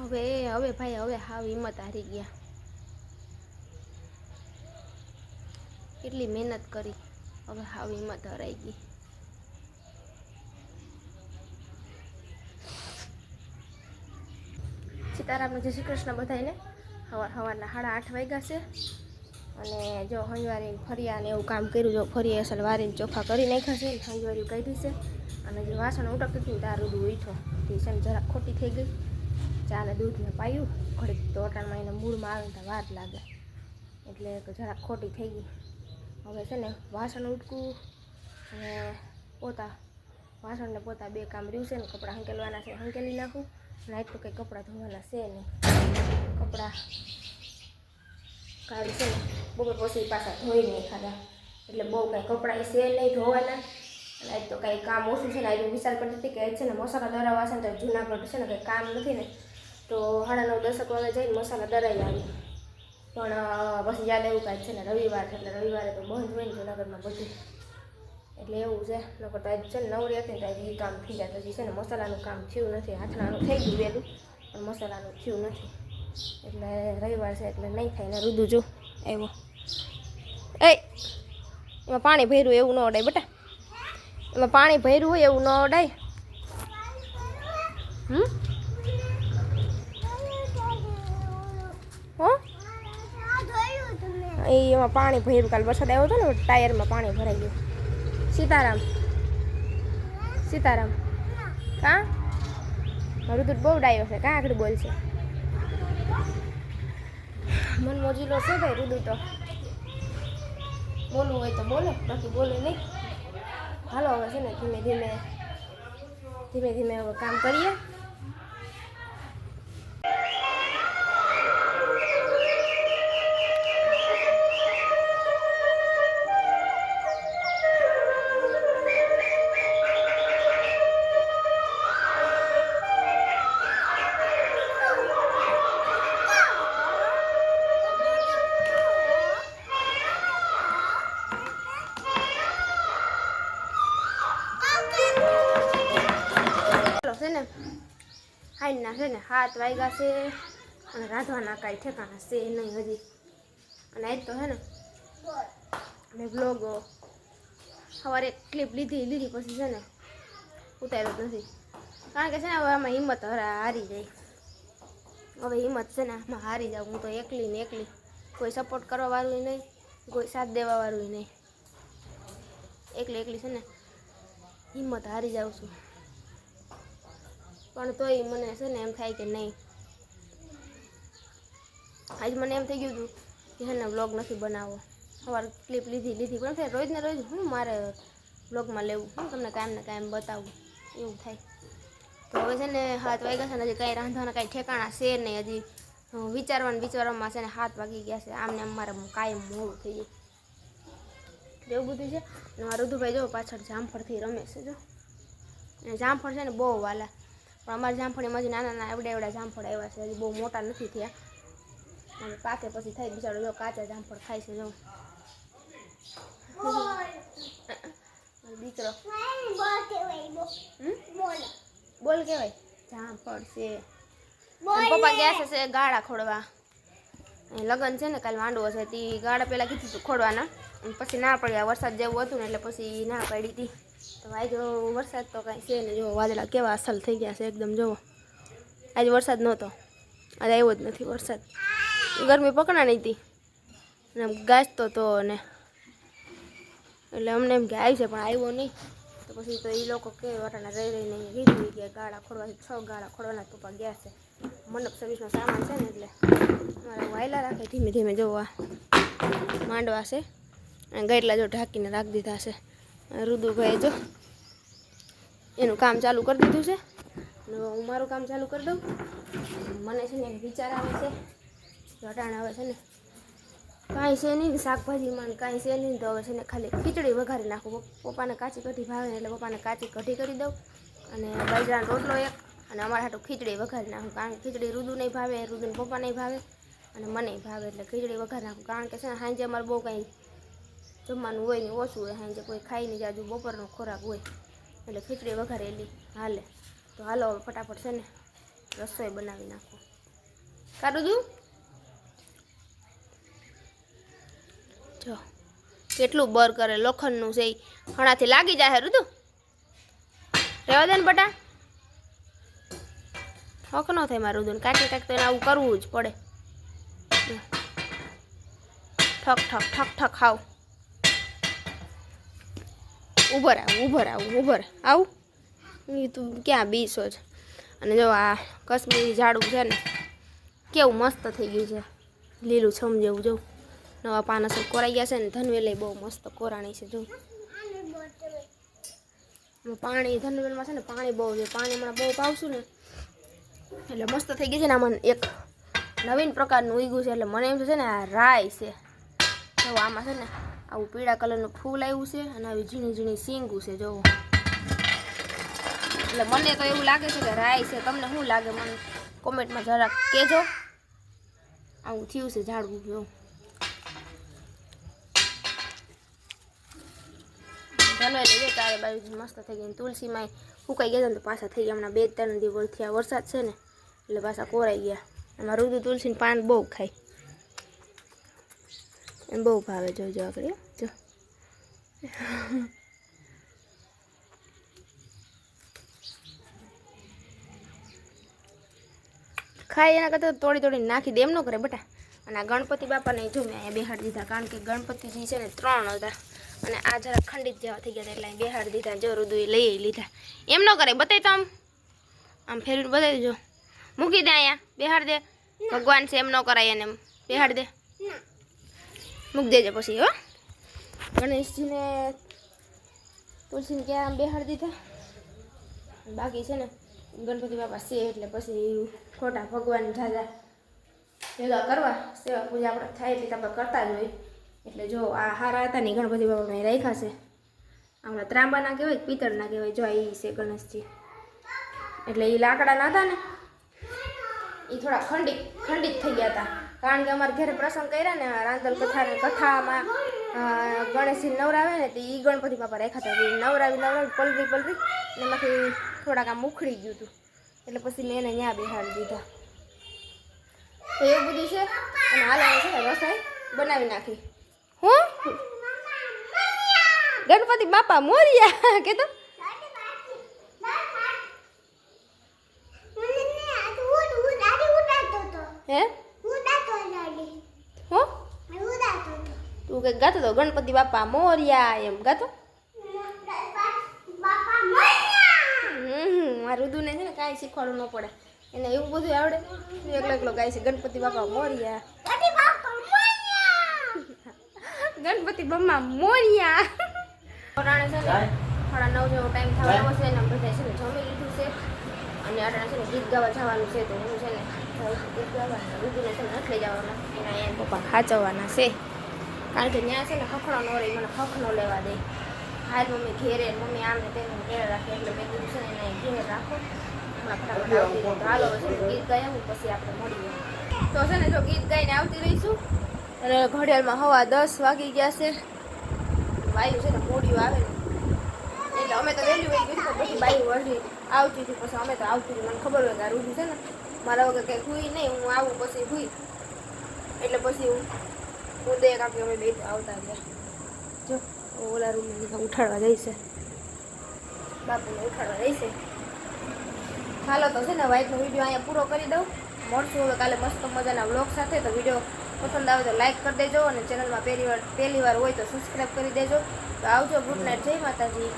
હવે હવે ભાઈ, હવે હાવ હિંમત હારી ગયા. કેટલી મહેનત કરી, હવે હાવ હિંમત હરાઈ ગઈ. સીતારામને જય શ્રી કૃષ્ણ બધાને સવાર સવારના સાડા આઠ વાગ્યા છે. અને જો હંજવારી ફરિયા ને એવું કામ કર્યું, જો ફરી અસલ વારીને ચોખા કરી નાખ્યા છે હંજવારી કાઢી છે. અને જે વાસણ ઉટકતી હતી તારું ઉઠો તે છે જરાક ખોટી થઈ ગઈ. ચા ને દૂધને પાયું. ઘડીક તો અટાણમાં એને મૂળમાં આવે તો વાર લાગે. એટલે જરાક ખોટી થઈ ગઈ. હવે છે ને વાસણ ઉટકું અને પોતા વાસણને પોતા બે કામ રહ્યું છે ને, કપડાં હંકેલવાના છે, હંકેલી નાખું. આજ તો કંઈ કપડાં ધોવાના છે નહીં. કપડાં કાઢી છે ને, બપોર પછી પાછા ધોઈ નહીં ખાધા એટલે બહુ કાંઈ કપડાં એ છે નહીં ધોવાના. આજ તો કાંઈ કામ ઓછું છે ને, આજે વિચાર કરતી હતી કે છે ને, મસાલા દરાવવા વાસણ તો જૂનાગઢ છે ને, કંઈ કામ નથી ને. તો સાડા નવ, દસક વાગે જઈને મસાલા દરાઈ આવી. પણ પછી યાદ એવું કાંઈ છે ને રવિવાર છે, એટલે રવિવારે તો બંધ હોય ને જૂનાગઢમાં બધું. એટલે એવું છે. નકર તો છે ને નવરી હતી ને તો એ કામ થઈ જાય. પછી છે ને મસાલાનું કામ થયું નથી. હાથનાનું થઈ ગયું વહેલું પણ મસાલાનું થયું નથી. એટલે રવિવાર છે એટલે નહીં થાય ને રુદુ જો. આવ્યો એ એમાં પાણી ભર્યું એવું ન અડાય બેટા. એમાં પાણી ભર્યું હોય એવું ન અડાય. હમ? હો? એ એમાં પાણી ભર્યું. કાલ વરસાદ આવ્યો હતો ને ટાયરમાં પાણી ભરાઈ ગયું. સીતારામ. સીતારામ. કા? મારું તો બહુ ડાયો છે. કાં આગળ બોલશે? મન મોજીલો છે ભાઈ રુદુ તો. બોલવું હોય તો બોલે. બાકી બોલે નહીં. હાલો, હવે છે ને ધીમે ધીમે ધીમે ધીમે હવે કામ કરીએ. હાઈના છે ને હાથ વાગ્યા છે અને રાંધવાના કાંઈ ઠેકાણા છે નહીં હજી. અને આજ તો છે ને, મેં બ્લોગ સવારે ક્લિપ લીધી લીધી પછી છે ને ઉતાર્યો નથી. કારણ કે છે ને, હવે આમાં હિંમત હરા જાય. હવે હિંમત છે ને, આમાં હારી જાઉં હું તો એકલી ને એકલી. કોઈ સપોર્ટ કરવા વાળું નહીં, કોઈ સાથ દેવા વાળું નહીં. એકલી એકલી છે ને, હિંમત હારી જાઉં છું. પણ તોય મને છે ને એમ થાય કે નહીં. આજ મને એમ થઈ ગયું હતું કે હે ને વ્લોગ નથી બનાવવો. સવાર ક્લિપ લીધી લીધી. પણ ફેર રોજને રોજ હું મારે વ્લોગમાં લેવું? હું તમને કાયમ ને કાયમ બતાવું. એવું થાય. તો હવે છે ને હાથ વાગ્યા છે ને હજી કાંઈ રાંધવાના કાંઈ ઠેકાણા છે નહીં. હજી વિચારવાનું વિચારવામાં છે ને હાથ વાગી ગયા છે. આમને આમ મારે કાયમ મોડું થઈ જાય એવું બધું છે. અને મારા જો પાછળ જામફળથી રમે છે, જો. જામફળ છે ને બહુ વાલા. પણ અમારા જામફળીમાં હજી નાના નાના એવડા એવડા જામફળ આવ્યા છે, હજી બહુ મોટા નથી થયા. અને પાકે પછી થાય બિચારો જો કાચા જામફળ ખાય છે, જો. દીકરો. બોલ કેવાય. જામફળ છે. પપ્પા ગયા છે ગાળા ખોડવા. લગ્ન છે ને, કાલ માંડવો છે, તે ગાળા પહેલાં કીધું હતું ખોડવાના. પછી ના પડ્યા, વરસાદ જેવું હતું ને, એટલે પછી ના પડી હતી તો આજે વરસાદ તો કાંઈ છે ને જો વાદળા કેવા અસલ થઈ ગયા છે એકદમ જુઓ આજે વરસાદ નહોતો. આજે આવ્યો જ નથી વરસાદ. ગરમી પકડા નહીં હતી. અને આમ ગાજતો તો ને. એટલે અમને એમ કે આવી છે, પણ આવ્યો નહીં તો પછી તો એ લોકો કે વટાણા રહી રહીને કીધું કે ગાળા ખોડવાથી છ. ગાળા ખોડવાના તૂપા ગયા છે. મંડપ સર્વિસનો સામાન છે ને એટલે મારે વાયલા રાખે. ધીમે ધીમે જોવા માંડવા છે. અને ગયેલા જો ઢાંકીને રાખી દીધા છે. રુદુભાઈ જો એનું કામ ચાલુ કરી દીધું છે. અને હું મારું કામ ચાલુ કરી દઉં. મને છે ને વિચાર આવે છે. કે આવે છે ને કાંઈ છે નહીં શાકભાજીમાં કાંઈ છે નહીં. તો હવે છે ને ખાલી ખીચડી વઘારી નાખું. પપ્પાને કાચી કઢી ભાવે એટલે પપ્પાને કાચી કઢી કરી દઉં. અને બાજરાનો રોટલો એક. અને અમારા હાટું ખીચડી વઘારી નાખું. કારણ કે ખીચડી રુદુ નહીં ભાવે, રુદુને પપ્પા નહીં ભાવે. અને મને ભાવે એટલે ખીચડી વઘારી નાખું. કારણ કે છે ને સાંજે અમારે બહુ કંઈ જમવાનું હોય ને ઓછું હોય. સાંજે કોઈ ખાઈ નહીં, જાજુ બપોરનો ખોરાક હોય. એટલે ખીચડી વઘારેલી. હાલે. તો હાલો હવે ફટાફટ છે ને રસોઈ બનાવી નાખો. કાઢું છું જો, કેટલું બર કરે, લોખંડનું છે હણાથી લાગી જાય રુદુ રહેવા દે ને બટા. હક ન થાય મારું રુદુ કાંઈક કાંઈક તો એને આવું કરવું જ પડે. ઠક ઠક ઠક ઠક ખાવ ઉભર આવ ઉભર આવ, ઉભર. આવું? એ તું ક્યાં બીસો છે? અને જો આ કશ્મીરી ઝાડું છે ને, કેવું મસ્ત થઈ ગયું છે. લીલું છમ જેવું જોઉં નવા પાન કોરાઈ ગયા છે ને ધનવેલે બહુ મસ્ત કોરાણી છે, જો. પાણી, ધનવેલમાં છે ને, પાણી બહુ છે. પાણી હમણાં બહુ પાવશું ને, એટલે મસ્ત થઈ ગયું છે ને, આમાં એક નવીન પ્રકારનું ઉગ્યું છે. એટલે મને એમ છે ને, આ રાય છે. આમાં છે ને આવું પીળા કલરનું ફૂલ આવ્યું છે અને આવી ઝીણી ઝીણી સીંગું છે, જોવો. એટલે મને તો એવું લાગે છે કે રાય છે. તમને શું લાગે? મને કોમેન્ટમાં જરાક કહેજો. આવું થયું છે ઝાડવું જોવું ધનવે લઈ તારે બાજુ મસ્ત થઈ ગઈ. તુલસીમાં ફૂંકાઈ ગયા તો પાછા થઈ ગયા. હમણાં બે ત્રણ દિવસથી આ વરસાદ છે ને, એટલે પાછા કોરાઈ ગયા. એમાં રુદુ તુલસીને પાન બહુ ખાય. એમ બહુ ભાવે. જોજો આગળ જો. ખાય એના કરતાં તોડી તોડી નાખી દે એમ ન કરે બેટા. અને આ ગણપતિ બાપાને જો મેં અહીંયા બેહાડી દીધા કારણ કે ગણપતિજી છે ને ત્રણ હતા. અને આ જરા ખંડિત જેવા થઈ ગયા હતા એટલે અહીં બેહાડી દીધા જો રુદુએ લઈ લીધા. એમ ન કરે બતાવી તો આમ. આમ ફેરવીને બતાવી જો. મૂકી દે અહીંયા બેહાડ દે. ભગવાન છે એમ ન કરાય એને એમ. બેહાડ દે. મૂકી દેજો પછી, હો. ગણેશજીને તુલસીને ક્યાં આમ બેહાડી દીધા. બાકી છે ને, ગણપતિ બાપા છે એટલે પછી ખોટા ભગવાન જાજા ભેગા કરવા, સેવા પૂજા આપણે થાય એટલે આપણે કરતા જ હોય. એટલે જો આ હારા હતા ને ગણપતિ બાપા મેં રાખ્યા છે. આપણા ત્રાંબાના કહેવાય પિત્તળના કહેવાય, જો ઈ છે ગણેશજી. એટલે એ લાકડાના હતા ને એ થોડા ખંડિત ખંડિત થઈ ગયા હતા. કારણ કે અમારા ઘરે પ્રસંગ કર્યા ને રાંદલ કથા કથામાં ગણેશજી નવરાવે ને તો એ ગણપતિ બાપા રાખ્યા હતા. નવરાવી નવરાવી પલરી પલરી ને એમાંથી થોડાક આમ ઉખડી ગયું હતું. એટલે પછી મેં એને ત્યાં બિહાડી દીધા. તો એવું બધું છે. અને હાલ છે ને રસોઈ બનાવી નાખી. હું? ગણપતિ બાપા મોરિયા કે તો. હો? તું કંઈક ગાતો તો ગણપતિ બાપા મોરિયા એમ ગાતો હમ મારું રુદુને છે ને કાંઈ શીખવાડવું ન પડે એને એવું બધું આવડે એકલો એકલો ગાય છે ગણપતિ બાપા મોરિયા ગણપતિ બમ્મા મોરિયા અટાણે છે ને સાડા નવ જેવો ટાઈમ થવાનો છે ને બધા છે ને જમી લીધું છે અને અટાણે છે ને ગીત ગાવા જવાનું છે તો હું છે ને ગીત ગાવા રુદુને છે ને નથી લઈ જવાના એના એના પપ્પા ખાચવવાના છે કારણ કે ત્યાં છે ને ખખડો ન રહી મને ખખ ન લેવા દે. હાલ મમ્મી ઘેરે મમ્મી આમ ને તેમ ઘેરે રાખે એટલે મેં કીધું છે ને એને ઘેરે રાખો. ફટાફટ આવતી રહી. હાલો ગીત આવું પછી આપણે મળીએ. તો છે ને જો ગીત ગાઈને આવતી રહીશું. અને ઘડિયાળમાં હવા દસ વાગી ગયા છે. વાયુ છે ને મોડિયું આવે ને. એટલે અમે તો વહેલી વહી ગયું પછી બાયું વળી આવતી હતી પછી અમે તો આવતી હતી. મને ખબર હોય કે આ રૂઢી છે ને મારા વગર કંઈ હુઈ નહીં હું આવું પછી હુઈ એટલે પછી હું દે કાપી અમે બે આવતા ગયા જો, ઓલા રૂમ ઉઠાડવા જઈશે બાપુને ઉઠાડવા જઈશે હાલો, તો છે ને વાઇફનો વીડિયો અહીંયા પૂરો કરી દઉં. મળશું હવે કાલે મસ્ત મજાના બ્લોગ સાથે. તો વીડિયો પસંદ આવે તો લાઇક કરી દેજો અને ચેનલમાં પહેલી વાર પહેલી વાર હોય તો સબસ્ક્રાઈબ કરી દેજો. તો આવજો ગુડ નાઇટ જય માતાજી.